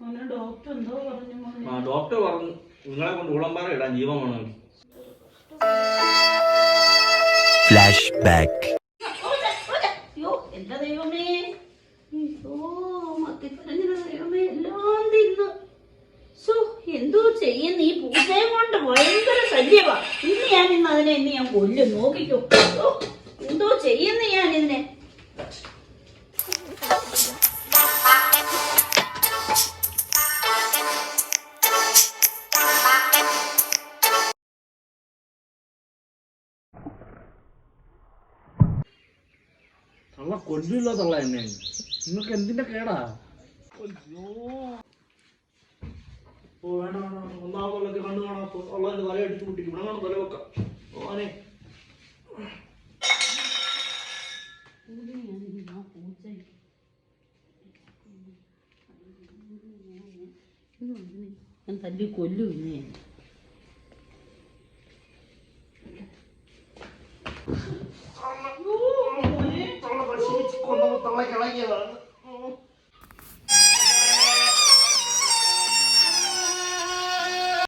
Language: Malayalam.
ഡോക്ടർ പറഞ്ഞു മോനെ. ആ ഡോക്ടർ പറഞ്ഞു നിങ്ങളെ കൊണ്ട് ഉളമ്പാറ ഇടാൻ ജീവൻ. അയ്യോ എന്റെ ദൈവമേ? ദൈവമേ എല്ലാം തിന്നു. സോ എന്തോ ചെയ്യുന്ന ഈ പൂച്ചയെ കൊണ്ട് ഭയങ്കര ശല്യവാ. ഇന്ന് ഞാൻ ഇന്ന് അതിനെ ഇന്ന് ഞാൻ കൊല്ലും. നോക്കിക്കോ. തള്ള കൊല്ലില്ല തള്ള എന്നെ. നിങ്ങൾക്ക് എന്തിന്റെ കേടാ? അയ്യോ. ഓ വേണ്ട വേണ്ട. ഒന്നാമതുള്ളൊക്കെ കണ്ണു കാണാം. ഉള്ളതിന്റെ തല അടിച്ചു പൊട്ടിക്കും. ഇവിടെ കാണാം തല വെക്കാം. ഓനെ ഞാൻ തല്ലി കൊല്ലു ഇന്ന് ഞാൻ തള്ള പരിശീലിച്ച് കൊന്നപ്പോ തള്ള കിളങ്ങിയതാണ്